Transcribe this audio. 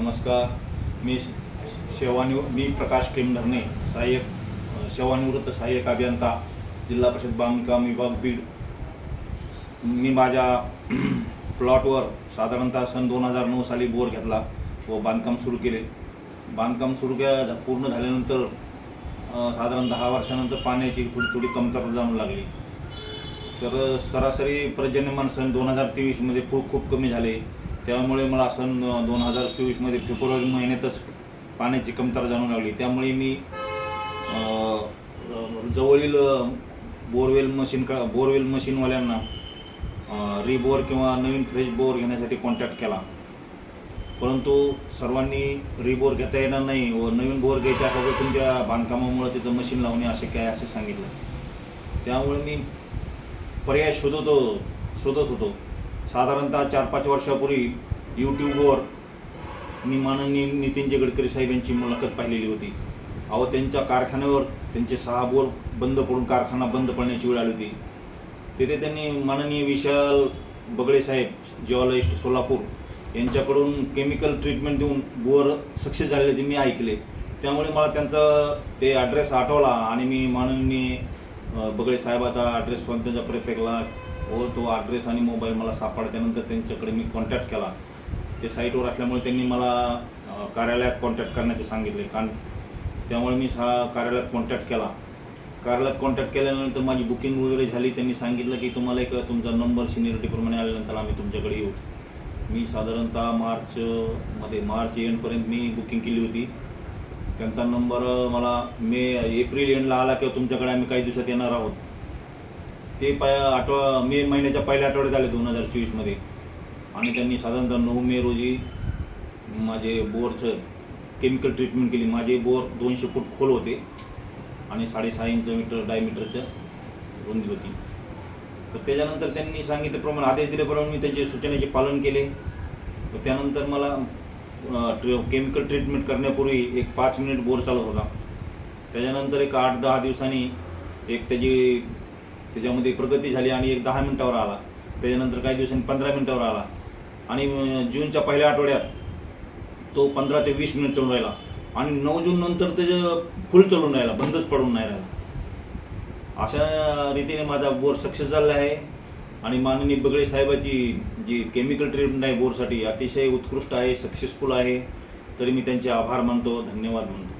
नमस्कार. मी सेवानिव मी प्रकाश धरणे सहाय्यक सेवानिवृत्त सहाय्यक अभियंता जिल्हा परिषद बांधकाम विभाग बीड. मी माझ्या प्लॉटवर साधारणतः सन दोन हजार नऊ साली बोर घेतला व बांधकाम सुरू केले. बांधकाम सुरू के पूर्ण झाल्यानंतर साधारण दहा वर्षानंतर पाण्याची थोडी थोडी कमतरता जाणू लागली. तर सरासरी पर्जन्यमान सन दोन हजार तेवीसमध्ये खूप खूप कमी झाले. त्यामुळे मला सन दोन हजार चोवीसमध्ये फेब्रुवारी महिन्यातच पाण्याची कमतरता जाणून लागली. त्यामुळे मी जवळील बोरवेल मशीन का बोरवेल मशीनवाल्यांना रिबोर किंवा नवीन फ्रेश बोर घेण्यासाठी कॉन्टॅक्ट केला. परंतु सर्वांनी रिबोर घेता येणार नाही व नवीन बोर घ्यायच्या अगोदर तुमच्या बांधकामामुळे तिथं मशीन लावणे असे काय असे सांगितलं. त्यामुळे मी पर्याय शोधत होतो शोधत होतो. साधारणतः चार पाच वर्षापूर्वी यूट्यूबवर मी माननीय नितीनजी गडकरी साहेब यांची मुलाखत पाहिलेली होती. अहो त्यांच्या कारखान्यावर त्यांचे सहा बोर बंद पडून कारखाना बंद पडण्याची वेळ आली होती. तिथे त्यांनी माननीय विशाल बगडे साहेब जिओलॉजिस्ट सोलापूर यांच्याकडून केमिकल ट्रीटमेंट देऊन बोअर सक्सेस झालेले ते मी ऐकले. त्यामुळे मला त्यांचा ते ॲड्रेस आठवला आणि मी माननीय बगळे साहेबाचा ॲड्रेस त्यांच्या प्रत्येकाला व तो ॲड्रेस आणि मोबाईल मला सापडल्यानंतर त्यांच्याकडे मी कॉन्टॅक्ट केला. ते साईटवर असल्यामुळे त्यांनी मला कार्यालयात कॉन्टॅक्ट करण्याचे सांगितले. कारण त्यामुळे मी सा कार्यालयात कॉन्टॅक्ट केला. कार्यालयात कॉन्टॅक्ट केल्यानंतर माझी बुकिंग वगैरे झाली. त्यांनी सांगितलं की तुम्हाला एक तुमचा नंबर सिनियरिटीप्रमाणे आल्यानंतर आम्ही तुमच्याकडे येऊ. मी साधारणतः मार्चमध्ये मार्च एंडपर्यंत मी बुकिंग केली होती. त्यांचा नंबर मला मे एप्रिल एंडला आला किंवा तुमच्याकडे आम्ही काही दिवसात येणार आहोत. ते पाय आठवा मे महिन्याच्या पहिल्या आठवड्यात आले दोन हजार चोवीसमध्ये आणि त्यांनी साधारणतः नऊ मे रोजी माझे बोरचं केमिकल ट्रीटमेंट केली. माझे बोर दोनशे फूट खोल होते आणि साडेसहा इंच मीटर डायमीटरचं रुंदी होती. तर त्याच्यानंतर त्यांनी सांगितल्याप्रमाणे आदेश दिल्याप्रमाणे मी त्याचे सूचनेचे पालन केले. तर त्यानंतर मला केमिकल ट्रीटमेंट करण्यापूर्वी एक पाच मिनिट बोर चालत होता. त्याच्यानंतर एक आठ दहा दिवसांनी एक त्याची त्याच्यामध्ये प्रगती झाली आणि एक दहा मिनिटावर आला. त्याच्यानंतर काही दिवसांनी पंधरा मिनटावर आला. आणि जूनच्या पहिल्या आठवड्यात तो पंधरा ते वीस मिनिट चालून राहिला. आणि नऊ जून नंतर त्याचं फुल चालून राहिला बंदच पडून नाही राहिला. अशा रीतीने माझा बोर सक्सेस झाला आहे. आणि माननीय बगळे साहेबाची जी केमिकल ट्रीटमेंट आहे बोरसाठी अतिशय उत्कृष्ट आहे सक्सेसफुल आहे. तरी मी त्यांचे आभार मानतो धन्यवाद मानतो.